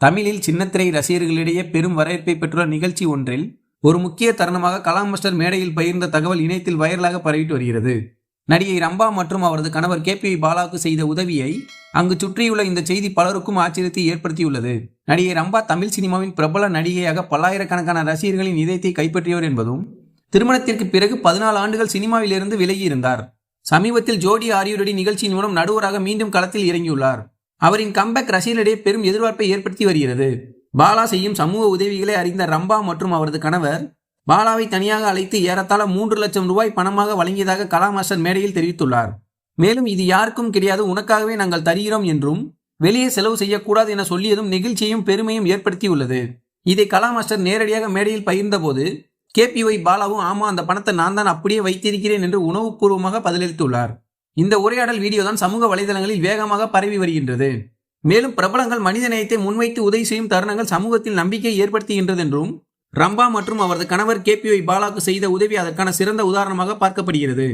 தமிழில் சின்னத்திரை ரசிகர்களிடையே பெரும் வரவேற்பை பெற்றுள்ள நிகழ்ச்சி ஒன்றில் ஒரு முக்கிய தருணமாக கலாம் மாஸ்டர் மேடையில் பகிர்ந்த தகவல் இணையத்தில் வைரலாக பரவிட்டு வருகிறது. நடிகை ரம்பா மற்றும் அவரது கணவர் கே பி பாலாவுக்கு செய்த உதவியை அங்கு சுற்றியுள்ள இந்த செய்தி பலருக்கும் ஆச்சரியத்தை ஏற்படுத்தியுள்ளது. நடிகை ரம்பா தமிழ் சினிமாவின் பிரபல நடிகையாக பல்லாயிரக்கணக்கான ரசிகர்களின் இதயத்தை கைப்பற்றியவர் என்பதும் திருமணத்திற்கு பிறகு பதினாலு ஆண்டுகள் சினிமாவிலிருந்து விலகி இருந்தார் சமீபத்தில் ஜோடி ஆரியுரடி நிகழ்ச்சியின் மூலம் நடுவராக மீண்டும் களத்தில் இறங்கியுள்ளார். அவரின் கம்பேக் ரசிகர்களிடையே பெரும் எதிர்பார்ப்பை ஏற்படுத்தி வருகிறது. பாலா செய்யும் சமூக உதவிகளை அறிந்த ரம்பா மற்றும் அவரது கணவர் பாலாவை தனியாக அழைத்து ஏறத்தாழ மூன்று லட்சம் ரூபாய் பணமாக வழங்கியதாக கலா மாஸ்டர் மேடையில் தெரிவித்துள்ளார். மேலும் இது யாருக்கும் கிடையாது உனக்காகவே நாங்கள் தருகிறோம் என்றும் வெளியே செலவு செய்யக்கூடாது என சொல்லியதும் நெகிழ்ச்சியையும் பெருமையும் ஏற்படுத்தியுள்ளது. இதை கலா மாஸ்டர் நேரடியாக மேடையில் பகிர்ந்தபோது கேபிஒய் பாலாவும் ஆமா அந்த பணத்தை நான் தான் அப்படியே வைத்திருக்கிறேன் என்று உணவுபூர்வமாக பதிலளித்துள்ளார். இந்த உரையாடல் வீடியோ தான் சமூக வலைதளங்களில் வேகமாக பரவி வருகின்றது. மேலும் பிரபலங்கள் மனித நேயத்தை முன்வைத்து உதவி செய்யும் தருணங்கள் சமூகத்தில் நம்பிக்கை ஏற்படுத்துகின்றது என்றும் ரம்பா மற்றும் அவரது கணவர் கேபிஒய் பாலாக்கு செய்த உதவி அதற்கான சிறந்த உதாரணமாக பார்க்கப்படுகிறது.